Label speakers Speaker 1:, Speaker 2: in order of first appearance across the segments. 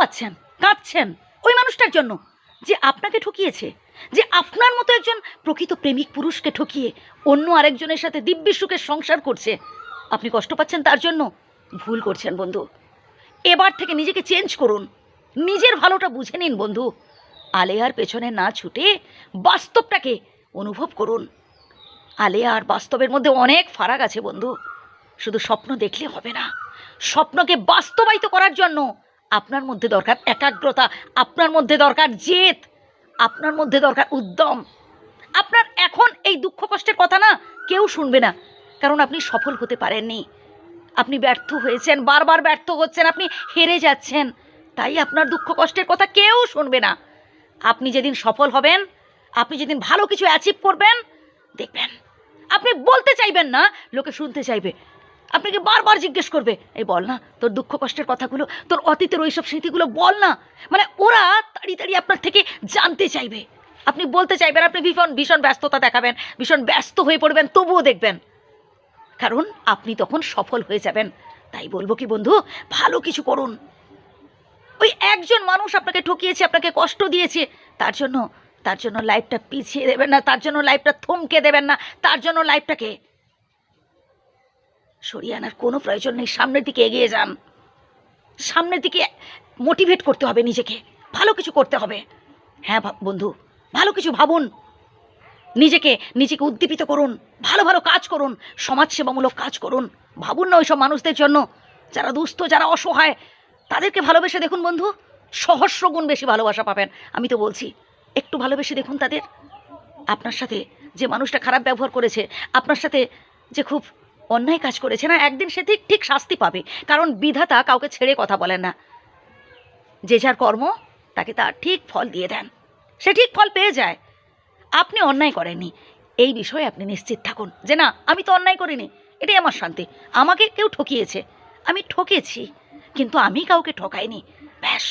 Speaker 1: পাচ্ছেন, কাঁদছেন ওই মানুষটার জন্য যে আপনাকে ঠকিয়েছে, যে আপনার মতো একজন প্রকৃত প্রেমিক পুরুষকে ঠকিয়ে অন্য আরেকজনের সাথে দিব্যি সুখের সংসার করছে। আপনি কষ্ট পাচ্ছেন তার জন্য? ভুল করছেন বন্ধু। এবার থেকে নিজেকে চেঞ্জ করুন। নিজের ভালোটা বুঝে নিন বন্ধু। আলেয়ার পেছনে না ছুটে বাস্তবটাকে অনুভব করুন। আলেয়া আর বাস্তবের মধ্যে অনেক ফারাক আছে বন্ধু। শুধু স্বপ্ন দেখলে হবে না। স্বপ্নকে বাস্তবায়িত করার জন্য আপনার মধ্যে দরকার একাগ্রতা, আপনার মধ্যে দরকার জেদ, আপনার মধ্যে দরকার উদ্যম। আপনার এখন এই দুঃখ কষ্টের কথা না কেউ শুনবে না, কারণ আপনি সফল হতে পারেননি। আপনি ব্যর্থ হয়েছেন, বারবার ব্যর্থ হচ্ছেন, আপনি হেরে যাচ্ছেন। তাই আপনার দুঃখ কষ্টের কথা কেউ শুনবে না। আপনি যেদিন সফল হবেন, আপনি যেদিন ভালো কিছু অ্যাচিভ করবেন, দেখবেন। আপনি বলতে চাইবেন না, লোকে শুনতে চাইবে। আপনাকে বারবার জিজ্ঞেস করবে, এই বল না, তোর দুঃখ কষ্টের কথাগুলো, তোর অতীতের ওইসব স্মৃতিগুলো বল না। মানে ওরা তাড়ি তাড়ি আপনার থেকে জানতে চাইবে। আপনি বলতে চাইবেন, আপনি ভীষণ ভীষণ ব্যস্ততা দেখাবেন, ভীষণ ব্যস্ত হয়ে পড়বেন, তবুও দেখবেন। কারণ আপনি তখন সফল হয়ে যাবেন। তাই বলব কি বন্ধু, ভালো কিছু করুন। ওই একজন মানুষ আপনাকে ঠকিয়েছে, আপনাকে কষ্ট দিয়েছে, তার জন্য তার জন্য লাইফটা পিছিয়ে দেবেন না, তার জন্য লাইফটা থমকে দেবেন না, তার জন্য লাইফটাকে সরিয়ে আনার কোনো প্রয়োজন নেই। সামনের দিকে এগিয়ে যান। সামনের দিকে মোটিভেট করতে হবে নিজেকে। ভালো কিছু করতে হবে। হ্যাঁ বন্ধু, ভালো কিছু ভাবুন। নিজেকে নিজেকে উদ্দীপিত করুন। ভালো ভালো কাজ করুন। সমাজসেবামূলক কাজ করুন। ভাবুন না ওইসব মানুষদের জন্য। যারা দুস্থ, যারা অসহায়, তাদেরকে ভালোবেসে দেখুন বন্ধু। সহস্র গুণ বেশি ভালোবাসা পাবেন। আমি তো বলছি, একটু ভালোবেসে দেখুন তাদের। আপনার সাথে যে মানুষটা খারাপ ব্যবহার করেছে, আপনার সাথে যে খুব অন্যায় কাজ করেছে না, একদিন সে ঠিক ঠিক শাস্তি পাবে। কারণ বিধাতা কাউকে ছেড়ে কথা বলেন না। যে যার কর্ম, তাকে তার ঠিক ফল দিয়ে দেন। সে ঠিক ফল পেয়ে যায়। আপনি অন্যায় করেননি। এই বিষয়ে আপনি নিশ্চিত থাকুন যে না, আমি তো অন্যায় করিনি। এটাই আমার শান্তি। আমাকে কেউ ঠকিয়েছে। আমি ঠকেছি, কিন্তু আমি কাউকে ঠকাইনি। ব্যাস।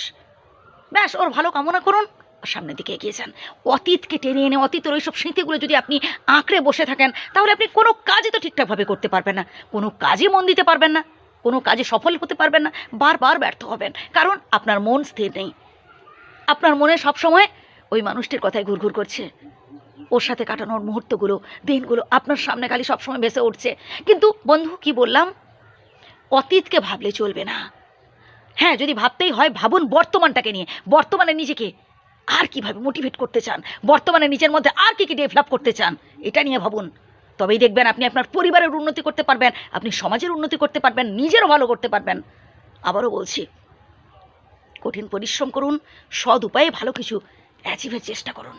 Speaker 1: ব্যাস, ওর ভালো কামনা করুন। সামনের দিকে এগিয়ে যান। অতীতকে টেনে এনে অতীতের ওই সব স্মৃতিগুলো যদি আপনি আঁকড়ে বসে থাকেন, তাহলে আপনি কোনো কাজই তো ঠিকঠাকভাবে করতে পারবেন না। কোনো কাজে মন দিতে পারবেন না। কোনো কাজে সফল হতে পারবেন না। বারবার ব্যর্থ হবেন। কারণ আপনার মন স্থির নেই। আপনার মনে সবসময় ওই মানুষটির কথাই ঘুরঘুর করছে। ওর সাথে কাটানোর মুহূর্তগুলো, দিনগুলো আপনার সামনে খালি সবসময় ভেসে উঠছে। কিন্তু বন্ধু, কি বললাম? অতীতকে ভাবলে চলবে না। হ্যাঁ যদি ভাবতেই হয়, ভাবুন বর্তমানটাকে নিয়ে। বর্তমানে নিজেকে আর কীভাবে মোটিভেট করতে চান? বর্তমানে নিজের মধ্যে আর কী কী ডেভেলপ করতে চান? এটা নিয়ে ভাবুন। তবেই দেখবেন আপনি আপনার পরিবারের উন্নতি করতে পারবেন, আপনি সমাজের উন্নতি করতে পারবেন নিজেরও ভালো করতে পারবেন। আবারও বলছি, কঠিন পরিশ্রম করুন, সৎ উপায়ে ভালো কিছু অ্যাচিভের চেষ্টা করুন।